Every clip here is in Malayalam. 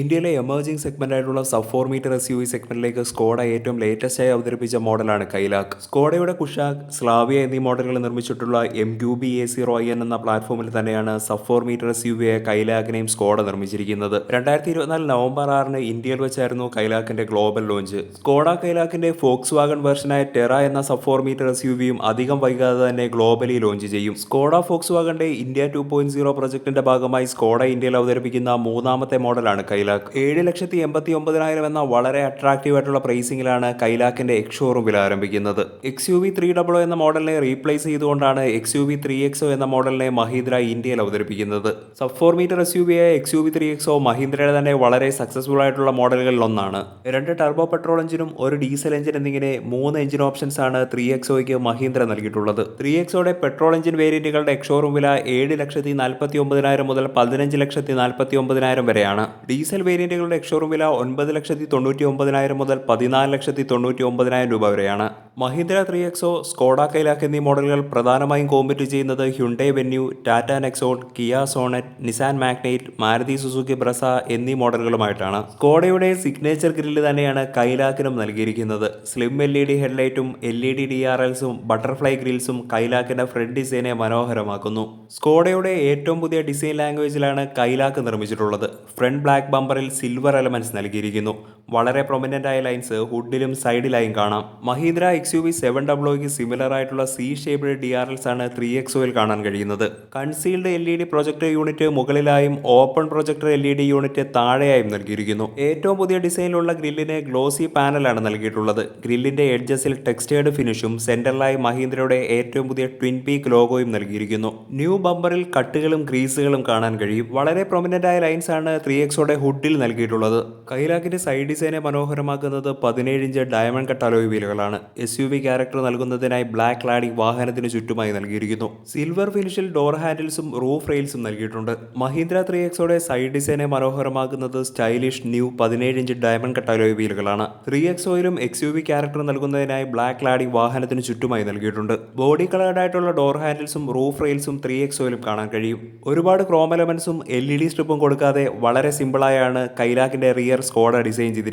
ഇന്ത്യയിലെ എമർജിംഗ് സെഗ്മെന്റ് ആയിട്ടുള്ള sub four metre S U V സെഗ്മെന്റിലേക്ക് Skoda ഏറ്റവും ലേറ്റസ്റ്റ് ആയി അവതരിപ്പിച്ച മോഡലാണ് കൈലാക്ക് സ്കോഡയുടെ കുഷാക് സ്ലാവിയ എന്നീ മോഡലുകൾ നിർമ്മിച്ചിട്ടുള്ള M Q B A zero I N എന്ന പ്ലാറ്റ്ഫോമിൽ തന്നെയാണ് sub four metre S U V ആയ കൈലാക്കിനെയും സ്കോഡ നിർമ്മിച്ചിരിക്കുന്നത്. രണ്ടായിരത്തി ഇരുപത്തിനാല് നവംബർ ആറിന് ഇന്ത്യയിൽ വെച്ചായിരുന്നു കൈലാക്കിന്റെ ഗ്ലോബൽ ലോഞ്ച് സ്കോഡ കൈലാക്കിന്റെ ഫോക്സ് വാഗൺ വെർഷനായ ടെറ എന്ന sub four metre S U വിയും അധികം വൈകാതെ തന്നെ ഗ്ലോബലി ലോഞ്ച് ചെയ്യും. സ്കോഡ ഫോക്സ് വാഗന്റെ ഇന്ത്യ ടു പോയിന്റ് സീറോ പ്രൊജക്ടിന്റെ ഭാഗമായി സ്കോഡ ഇന്ത്യയിൽ അവതരിപ്പിക്കുന്ന മൂന്നാമത്തെ മോഡലാണ് കൈലാക്ക് ഏഴ് ലക്ഷത്തി എൺപത്തി ഒമ്പതിനായിരം എന്ന വളരെ അട്രാക്റ്റീവ് ആയിട്ടുള്ള പ്രൈസിംഗിലാണ് കൈലാക്കിന്റെ എക്സ് ഷോറൂം വില ആരംഭിക്കുന്നത്. X U V three double എന്ന മോഡലിനെ റീപ്ലേസ് ചെയ്തുകൊണ്ടാണ് X U V three XO എന്ന മോഡലിനെ മഹീന്ദ്ര ഇന്ത്യയിൽ അവതരിപ്പിക്കുന്നത്. Sub four metre S U V ആയ X U V three XO മഹീന്ദ്രയുടെ തന്നെ വളരെ സക്സസ്ഫുൾ ആയിട്ടുള്ള മോഡലുകളിൽ ഒന്നാണ്. രണ്ട് ടർബോ പെട്രോൾ എഞ്ചിനും ഒരു ഡീസൽ എഞ്ചിൻ എന്നിങ്ങനെ മൂന്ന് എഞ്ചിൻ ഓപ്ഷൻസ് ആണ് ത്രീ എക്സോയ്ക്ക് മഹീന്ദ്ര നൽകിയിട്ടുള്ളത്. ത്രീ എക്സോയുടെ പെട്രോൾ എഞ്ചിൻ വേരിയന്റുകളുടെ എക്സ് ഷോറൂം വില ഏഴ് ലക്ഷത്തി നാൽപ്പത്തി ഒമ്പതിനായിരം മുതൽ പതിനഞ്ച് ലക്ഷത്തി നാൽപ്പത്തി ഒമ്പതിനായിരം വരെയാണ്. ഡീസൽ വേരിയന്റുകളുടെ എക്സോറൂം വില ഒൻപത് ലക്ഷത്തി തൊണ്ണൂറ്റി ഒമ്പതിനായിരം മുതൽ പതിനാല് ലക്ഷത്തി തൊണ്ണൂറ്റി ഒമ്പതിനായിരം രൂപ വരെയാണ്. Mahindra three XO Skoda Kylaq എന്നീ മോഡലുകൾ പ്രധാനമായും കോമ്പറ്റ് ചെയ്യുന്നത് Hyundai Venue Tata Nexon Kia Sonet Nissan Magnite Maruti Suzuki Brezza എന്നീ മോഡലുകളുമായിട്ടാണ്. സ്കോഡയുടെ സിഗ്നേച്ചർ ഗ്രില്ല് തന്നെയാണ് കൈലാക്കിനും നൽകിയിരിക്കുന്നത്. Slim L E D ഹെഡ്ലൈറ്റും L E D D R എൽസും butterfly ഗ്രിൽസും കൈലാക്കിന്റെ ഫ്രണ്ട് ഡിസൈനെ മനോഹരമാക്കുന്നു. സ്കോഡയുടെ ഏറ്റവും പുതിയ ഡിസൈൻ ലാംഗ്വേജിലാണ് കൈലാക്ക് നിർമ്മിച്ചിട്ടുള്ളത്. ഫ്രണ്ട് ബ്ലാക്ക് ബമ്പറിൽ സിൽവർ എലമെന്റ്സ് നൽകിയിരിക്കുന്നു. വളരെ പ്രൊമിനന്റ് ആയ ലൈൻസ് ഹുഡിലും സൈഡിലായും കാണാം. Mahindra X U V seven ഡബ്ലോയ്ക്ക് similar ആയിട്ടുള്ള C shaped D R Ls ആണ് ത്രീ എക്സോയിൽ കാണാൻ കഴിയുന്നത്. Concealed L E D projector unit മുകളിലായും open projector L E D unit താഴെയായും നൽകിയിരിക്കുന്നു. ഏറ്റവും പുതിയ ഡിസൈനിലുള്ള ഗ്രില്ലിന് ഗ്ലോസി പാനലാണ് നൽകിയിട്ടുള്ളത്. ഗ്രില്ലിന്റെ എഡ്ജസിൽ ടെക്സ്റ്റേർഡ് ഫിനിഷും സെന്ററിലായി മഹീന്ദ്രയുടെ ഏറ്റവും പുതിയ ട്വിൻ പീക്ക് ലോഗോയും നൽകിയിരിക്കുന്നു. ന്യൂ ബമ്പറിൽ കട്ടുകളും ഗ്രീസുകളും കാണാൻ കഴിയും. വളരെ പ്രൊമിനന്റ് ആയ ലൈൻസ് ആണ് ത്രീ എക്സോടെ ഹുഡിൽ നൽകിയിട്ടുള്ളത്. കൈലാക്കിന്റെ സൈഡ് ഡിസൈനെ മനോഹരമാക്കുന്നത് പതിനേഴ് ഇഞ്ച് ഡയമണ്ട് കട്ട് അലോയ് വീലുകളാണ്. എസ് യു വി ക്യാരക്ടർ നൽകുന്നതിനായി ബ്ലാക്ക് ലാഡിംഗ് വാഹനത്തിന് ചുറ്റുമായി നൽകിയിരിക്കുന്നു. സിൽവർ ഫിനിഷിൽ ഡോർ ഹാൻഡിൽസും റൂഫ് റെയിൽസും നൽകിയിട്ടുണ്ട്. മഹീന്ദ്ര ത്രീ എക്സോടെ സൈഡ് ഡിസൈനെ മനോഹരമാക്കുന്നത് സ്റ്റൈലിഷ് ന്യൂ പതിനേഴ് ഇഞ്ച് ഡയമണ്ട് കട്ട് അലോയ് വീലുകളാണ്. ത്രീ എക്സോയിലും എക്സ് യു വി ക്യാരക്ടർ നൽകുന്നതിനായി ബ്ലാക്ക് ലാഡിംഗ് വാഹനത്തിന് ചുറ്റുമായി നൽകിയിട്ടുണ്ട്. ബോഡി കളേർഡ് ആയിട്ടുള്ള ഡോർ ഹാൻഡിൽസും റൂഫ് റെയിൽസും ത്രീ എക്സോയിലും കാണാൻ കഴിയും. ഒരുപാട് ക്രോം എലമെന്റ്സും എൽ ഇ ഡി സ്ട്രിപ്പും കൊടുക്കാതെ വളരെ സിമ്പിളായാണ് കൈലാക്കിന്റെ റിയർ സ്കോഡ ഡിസൈൻ ചെയ്തിരിക്കുന്നത്.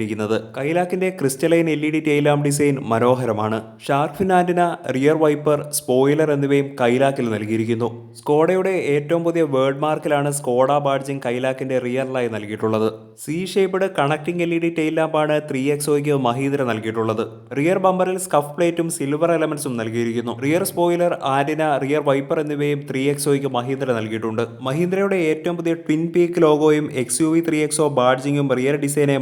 കൈലാക്കിന്റെ crystalline L E D tail lamp design മനോഹരമാണ്. Shark fin antenna rear wiper spoiler എന്നിവയും കൈലാക്കിൽ നൽകിയിരിക്കുന്നു. സ്കോഡയുടെ ഏറ്റവും പുതിയ വേർഡ് മാർക്കിലാണ് സ്കോഡ ബാഡ്ജിംഗ് കൈലാക്കിന്റെ റിയറിലായി നൽകിയിട്ടുള്ളത്. C shaped connecting L E D ടൈലാമ്പാണ് ലാമ്പാണ് ത്രീ എക്സോയ്ക്ക് മഹീന്ദ്ര നൽകിയിട്ടുള്ളത്. റിയർ ബമ്പറിൽ സ്കഫ് പ്ലേറ്റും സിൽവർ എലമെന്റ്സും നൽകിയിരിക്കുന്നു. Rear spoiler antenna rear wiper എന്നിവയും ത്രീ എക്സോയ്ക്ക് മഹീന്ദ്ര നൽകിയിട്ടുണ്ട്. മഹീന്ദ്രയുടെ ഏറ്റവും പുതിയ twin peak ലോഗോയും X U V three XO ബാഡ്ജിങ്ങും rear ഡിസൈനെ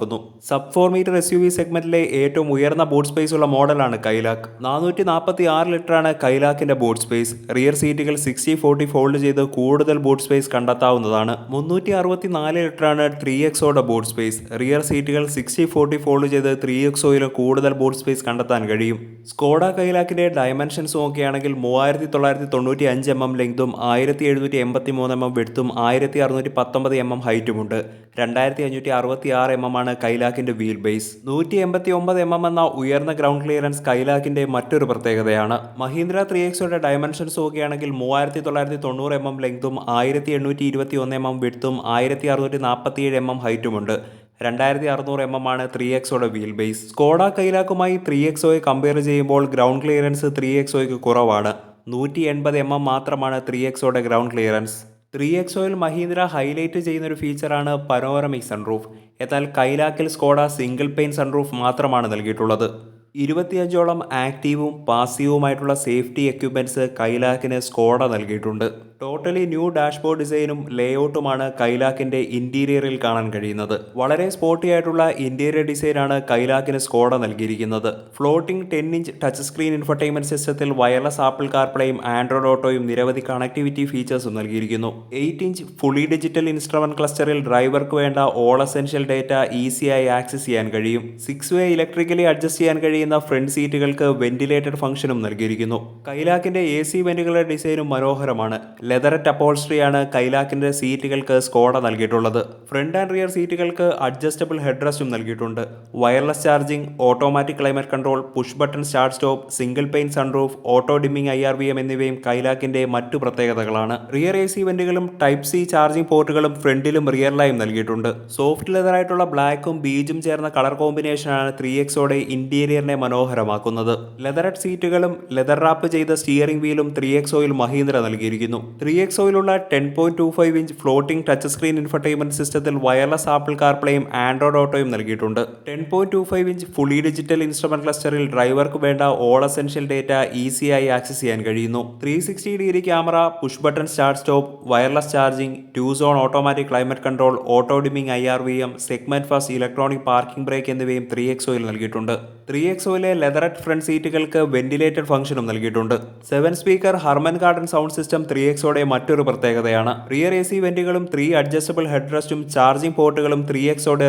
മനോഹരമാക്കുന്നു sub four metre S U V സെഗ്മെന്റിലെ ഏറ്റവും ഉയർന്ന ബൂട്ട് സ്പേസ് ഉള്ള മോഡലാണ് കൈലാക്ക്. നാനൂറ്റി നാൽപ്പത്തി ആറ് ലിറ്ററാണ് കൈലാക്കിന്റെ ബൂട്ട് സ്പേസ്. റിയർ സീറ്റുകൾ സിക്സ്റ്റി ഫോർട്ടി ഫോൾഡ് ചെയ്ത് കൂടുതൽ ബൂട്ട് സ്പേസ് കണ്ടെത്താവുന്നതാണ്. മുന്നൂറ്റി അറുപത്തി നാല് ലിറ്ററാണ് ത്രീ എക്സോയുടെ ബൂട്ട് സ്പേസ്. റിയർ സീറ്റുകൾ സിക്സ്റ്റി ഫോർട്ടി ഫോൾഡ് ചെയ്ത് ത്രീ എക്സോയിലും കൂടുതൽ ബൂട്ട് സ്പേസ് കണ്ടെത്താൻ കഴിയും. സ്കോഡ കൈലാക്കിന്റെ ഡയമെൻഷൻസ് നോക്കുകയാണെങ്കിൽ മൂവായിരത്തി തൊള്ളായിരത്തി തൊണ്ണൂറ്റി അഞ്ച് എം എം ലെങ്തും ആയിരത്തി എഴുന്നൂറ്റി എൺപത്തി മൂന്ന് എം എം വെടുത്തും ആയിരത്തി അറുന്നൂറ്റി പത്തൊമ്പത് എം എം ഹൈറ്റുമുണ്ട്. രണ്ടായിരത്തി അഞ്ഞൂറ്റി അറുപത്തി ആറ് എം എം ആണ് കൈലാക്കിന്റെ വീൽ ബേസ് നൂറ്റി എൺപത്തി ഒമ്പത് എം എം എന്ന ഉയർന്ന ഗ്രൗണ്ട് ക്ലിയറൻസ് കൈലാക്കിന്റെ മറ്റൊരു പ്രത്യേകതയാണ്. മഹീന്ദ്ര ത്രീ എക്സോയുടെ ഡയമെൻഷൻസ് നോക്കുകയാണെങ്കിൽ മൂവായിരത്തി തൊള്ളായിരത്തി തൊണ്ണൂറ് എം എം ലെങ്തും ആയിരത്തി എണ്ണൂറ്റി ഇരുപത്തി ഒന്ന് എം എം വിടുത്തും ആയിരത്തി അറുന്നൂറ്റി നാൽപ്പത്തി ഏഴ് എം എം ഹൈറ്റുമുണ്ട് രണ്ടായിരത്തി അറുന്നൂറ് എം എം ആണ് ത്രീ എക്സോയുടെ വീൽ ബേസ് സ്കോഡ കൈലാക്കുമായി ത്രീ എക്സോയെ കമ്പയർ ചെയ്യുമ്പോൾ ഗ്രൗണ്ട് ക്ലിയറൻസ് ത്രീ എക്സോയ്ക്ക് കുറവാണ്. നൂറ്റി എൺപത് എം എം മാത്രമാണ് ത്രീ എക്സോയുടെ ഗ്രൗണ്ട് ക്ലിയറൻസ് ത്രീ എക്സോയിൽ മഹീന്ദ്ര ഹൈലൈറ്റ് ചെയ്യുന്ന ഒരു ഫീച്ചറാണ് പനോറമിക് സൺറൂഫ് എന്നാൽ കൈലാക്കിൽ സ്കോഡ സിംഗിൾ പെയിൻ സൺറൂഫ് മാത്രമാണ് നൽകിയിട്ടുള്ളത്. ഇരുപത്തിയഞ്ചോളം ആക്റ്റീവും പാസീവുമായിട്ടുള്ള സേഫ്റ്റി എക്യുപ്മെന്റ്സ് കൈലാക്കിന് സ്കോഡ നൽകിയിട്ടുണ്ട്. ടോട്ടലി ന്യൂ ഡാഷ്ബോർഡ് ഡിസൈനും ലേഔട്ടുമാണ് കൈലാക്കിന്റെ ഇന്റീരിയറിൽ കാണാൻ കഴിയുന്നത്. വളരെ സ്പോർട്ടി ആയിട്ടുള്ള ഇന്റീരിയർ ഡിസൈനാണ് കൈലാക്കിന് സ്കോഡ നൽകിയിരിക്കുന്നത്. Floating ten inch touch screen infotainment സിസ്റ്റത്തിൽ വയർലെസ് ആപ്പിൾ കാർപ്ലേയും ആൻഡ്രോയിഡ് ഓട്ടോയും നിരവധി കണക്ടിവിറ്റി ഫീച്ചേഴ്സും നൽകിയിരിക്കുന്നു. Eight inch fully digital instrument ക്ലസ്റ്ററിൽ ഡ്രൈവർക്ക് വേണ്ട ഓൾ എസെൻഷ്യൽ ഡേറ്റ ഈസിയായി ആക്സസ് ചെയ്യാൻ കഴിയും. സിക്സ് വേ ഇലക്ട്രിക്കലി അഡ്ജസ്റ്റ് ചെയ്യാൻ കഴിയുന്ന കഴിയുന്ന ഫ്രണ്ട് സീറ്റുകൾക്ക് വെന്റിലേറ്റഡ് ഫംഗ്ഷനും നൽകിയിരിക്കുന്നു. കൈലാക്കിന്റെ എ സി വെന്റുകളുടെ ഡിസൈനും മനോഹരമാണ്. ലെതററ്റ് അപ്പോൾസ്ട്രിയാണ് കൈലാക്കിന്റെ സീറ്റുകൾക്ക് സ്കോഡ നൽകിയിട്ടുള്ളത്. ഫ്രണ്ട് ആൻഡ് റിയർ സീറ്റുകൾക്ക് അഡ്ജസ്റ്റബിൾ ഹെഡ്റസ്റ്റും നൽകിയിട്ടുണ്ട്. Wireless charging automatic climate control push button start stop single pane sunroof auto dimming I R V M എന്നിവയും കൈലാക്കിന്റെ മറ്റു പ്രത്യേകതകളാണ്. റിയർ എ സി വെന്റുകളും ടൈപ്പ് സി ചാർജിംഗ് പോർട്ടുകളും ഫ്രണ്ടിലും റിയറിലായും നൽകിയിട്ടുണ്ട്. സോഫ്റ്റ് ലെതറായിട്ടുള്ള ബ്ലാക്കും ബീജും ചേർന്ന കളർ കോമ്പിനേഷനാണ് ത്രീ എക്സോടെ ഇന്റീരിയറിനെ മനോഹരമാക്കുന്നത്. ലെതറഡ് സീറ്റുകളും ലെതർ റാപ്പ് ചെയ്ത സ്റ്റിയറിംഗ് വീലും ത്രീ എക്സോയിൽ മഹീന്ദ്ര നൽകിയിരിക്കുന്നു. Three എക്സോയിലുള്ള ten point two five inch floating touch screen infotainment സിസ്റ്റത്തിൽ വയർലെസ് ആപ്പിൾ കാർപ്ലേയും ആൻഡ്രോയിഡ് ഓട്ടോയും നൽകിയിട്ടുണ്ട്. Ten point two five inch fully digital instrument ക്ലസ്റ്ററിൽ ഡ്രൈവർക്ക് വേണ്ട ഓൾ എസെൻഷ്യൽ ഡേറ്റ ഈസിയായി ആക്സസ് ചെയ്യാൻ കഴിയുന്നു. Three sixty degree camera push button start stop wireless charging two zone automatic climate control auto dimming I R V M segment first electronic parking brake എന്നിവയും ത്രീ എക്സോയിൽ നൽകിയിട്ടുണ്ട്. ത്രീ എക്സോയിലെ ലെതററ്റ് ഫ്രണ്ട് സീറ്റുകൾക്ക് വെന്റിലേറ്റഡ് ഫംഗ്ഷനും നൽകിയിട്ടുണ്ട്. Seven speaker Harman Kardon sound system three എക്സോയുടെ മറ്റൊരു പ്രത്യേകതയാണ്. റിയർ എ സി വെന്റുകളും ത്രീ അഡ്ജസ്റ്റബിൾ ഹെഡ്റസ്റ്റും ചാർജിംഗ് പോർട്ടുകളും ത്രീ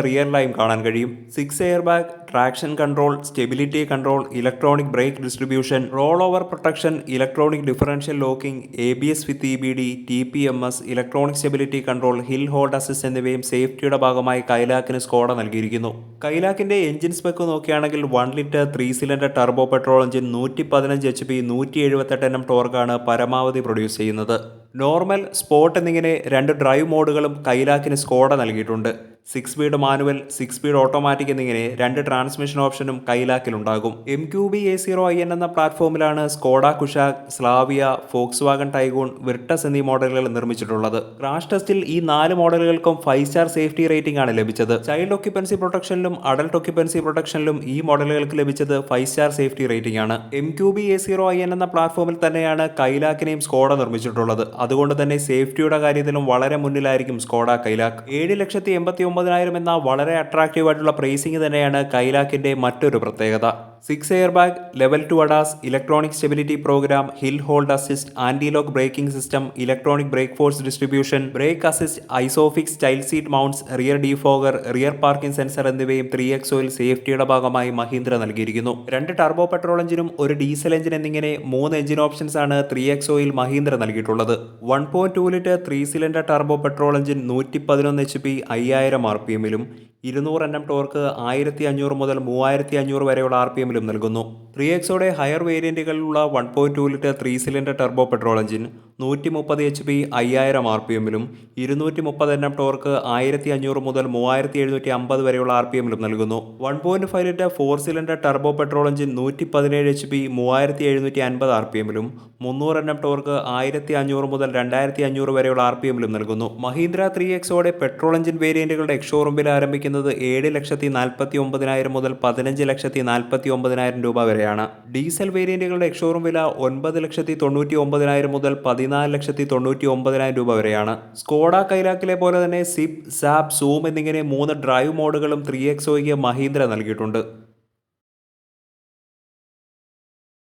റിയർ ലൈം കാണാൻ കഴിയും. Six air bag traction control stability control electronic brake distribution roll over protection electronic differential locking A B S with E B D T P M S electronic stability control hill hold assist എന്നിവയും സേഫ്റ്റിയുടെ ഭാഗമായി കൈലാക്കിന് സ്കോഡ നൽകിയിരിക്കുന്നു. കൈലാക്കിന്റെ എഞ്ചിൻ സ്പെക്ക് നോക്കുകയാണെങ്കിൽ one litre three cylinder turbo petrol engine നൂറ്റി പതിനഞ്ച് എച്ച് പി നൂറ്റി എഴുപത്തെട്ട് എണ്ണം ടോർക്കാണ് പരമാവധി പ്രൊഡ്യൂസ് ചെയ്യുന്നത്. നോർമൽ സ്പോർട്ട് എന്നിങ്ങനെ രണ്ട് ഡ്രൈവ് മോഡുകളും കൈലാക്കിന് സ്കോഡ നൽകിയിട്ടുണ്ട്. Six speed manual six speed automatic എന്നിങ്ങനെ രണ്ട് ട്രാൻസ്മിഷൻ ഓപ്ഷനും കൈലാക്കിലുണ്ടാകും. M Q B A zero I N എന്ന പ്ലാറ്റ്ഫോമിലാണ് Skoda Kushaq Slavia Volkswagen Taigun Virtus എന്നീ മോഡലുകൾ നിർമ്മിച്ചിട്ടുള്ളത്. ക്രാഷ് ടെസ്റ്റിൽ ഈ നാല് മോഡലുകൾക്കും ഫൈവ് സ്റ്റാർ സേഫ്റ്റി റേറ്റിംഗ് ആണ് ലഭിച്ചത്. ചൈൽഡ് ഒക്യുപ്പൻസി പ്രൊട്ടക്ഷനിലും അഡൽട്ട് ഒക്യുപ്പൻസി പ്രൊട്ടക്ഷനിലും ഈ മോഡലുകൾക്ക് ലഭിച്ചത് ഫൈവ് സ്റ്റാർ സേഫ്റ്റി റേറ്റിംഗ് ആണ്. M Q B A zero I N എന്ന പ്ലാറ്റ്ഫോമിൽ തന്നെയാണ് കൈലാക്കിനെയും സ്കോഡ നിർമ്മിച്ചിട്ടുള്ളത്. അതുകൊണ്ട് തന്നെ സേഫ്റ്റിയുടെ കാര്യത്തിലും വളരെ മുന്നിലായിരിക്കും സ്കോഡ കൈലാക്ക്. ഏഴ് ലക്ഷത്തി എൺപത്തി ഒമ്പതിനായിരം എന്ന വളരെ അട്രാക്റ്റീവ് ആയിട്ടുള്ള പ്രൈസിംഗ് തന്നെയാണ് കൈലാക്കിന്റെ മറ്റൊരു പ്രത്യേകത. Six air bag level two ADAS electronic stability program hill hold assist anti lock braking system electronic brake force distribution brake assist ISOFIX child seat mounts rear defogger rear parking sensor എന്നിവയും ത്രീ എക്സോയിൽ സേഫ്റ്റിയുടെ ഭാഗമായി മഹീന്ദ്ര നൽകിയിരിക്കുന്നു. രണ്ട് ടർബോ പെട്രോൾ എഞ്ചിനും ഒരു ഡീസൽ എഞ്ചിൻ എന്നിങ്ങനെ മൂന്ന് എഞ്ചിൻ ഓപ്ഷൻസ് ആണ് ത്രീ എക്സോയിൽ മഹീന്ദ്ര നൽകിയിട്ടുള്ളത്. One point two litre three cylinder turbo petrol engine നൂറ്റി പതിനൊന്ന് എച്ച് പി അയ്യായിരം ആർ പി എമ്മിലും ഇരുന്നൂറ് എണ്ണം ടോർക്ക് ആയിരത്തി അഞ്ഞൂറ് മുതൽ മൂവായിരത്തി അഞ്ഞൂറ് വരെയുള്ള ആർ പി എമ്മിലും നൽകുന്നു. ത്രീ എക്സോടെ higher വേരിയന്റുകളിലുള്ള one point two litre three cylinder turbo petrol engine നൂറ്റി മുപ്പത് എച്ച് പി അയ്യായിരം ആർ പി എമ്മിലും ഇരുന്നൂറ്റി മുപ്പത് എണ്ണം ടോർക്ക് ആയിരത്തി അഞ്ഞൂറ് മുതൽ മൂവായിരത്തി എഴുന്നൂറ്റി അമ്പത് വരെയുള്ള ആർ പി എമ്മിലും നൽകുന്നു. One point five litre four cylinder turbo petrol engine നൂറ്റി പതിനേഴ് എച്ച് പി മൂവായിരത്തി എഴുന്നൂറ്റി അൻപത് ആർ പി എമ്മിലും മുന്നൂറ് എണ്ണം ടോർക്ക് ആയിരത്തി അഞ്ഞൂറ് മുതൽ രണ്ടായിരത്തി അഞ്ഞൂറ് വരെയുള്ള ആർ പി എമ്മിലും നൽകുന്നു. മഹീന്ദ്ര ത്രീ എക്സോടെ പെട്രോൾ എഞ്ചിൻ വേരിയന്റുകളുടെ എക്ഷോറൂമിൽ വില ആരംഭിക്കുന്നത് ഏഴ് ലക്ഷത്തി നാൽപ്പത്തി ഒമ്പതിനായിരം മുതൽ പതിനഞ്ച് ലക്ഷത്തി നാൽപ്പത്തി ഒമ്പതിനായിരം രൂപ വരെയാണ്. ഡീസൽ വേരിയന്റുകളുടെ എക്ഷോറും വില ഒൻപത് ലക്ഷത്തി തൊണ്ണൂറ്റി ഒമ്പതിനായിരം മുതൽ പതിനാല് ലക്ഷത്തി തൊണ്ണൂറ്റി ഒമ്പതിനായിരം രൂപ വരെയാണ്. സ്കോഡ കൈലാക്കിലെ പോലെ തന്നെ സിപ് സാപ് സൂം എന്നിങ്ങനെ മൂന്ന് ഡ്രൈവ് മോഡുകളും ത്രീ എക്സോയ്ക്ക് മഹീന്ദ്ര നൽകിയിട്ടുണ്ട്.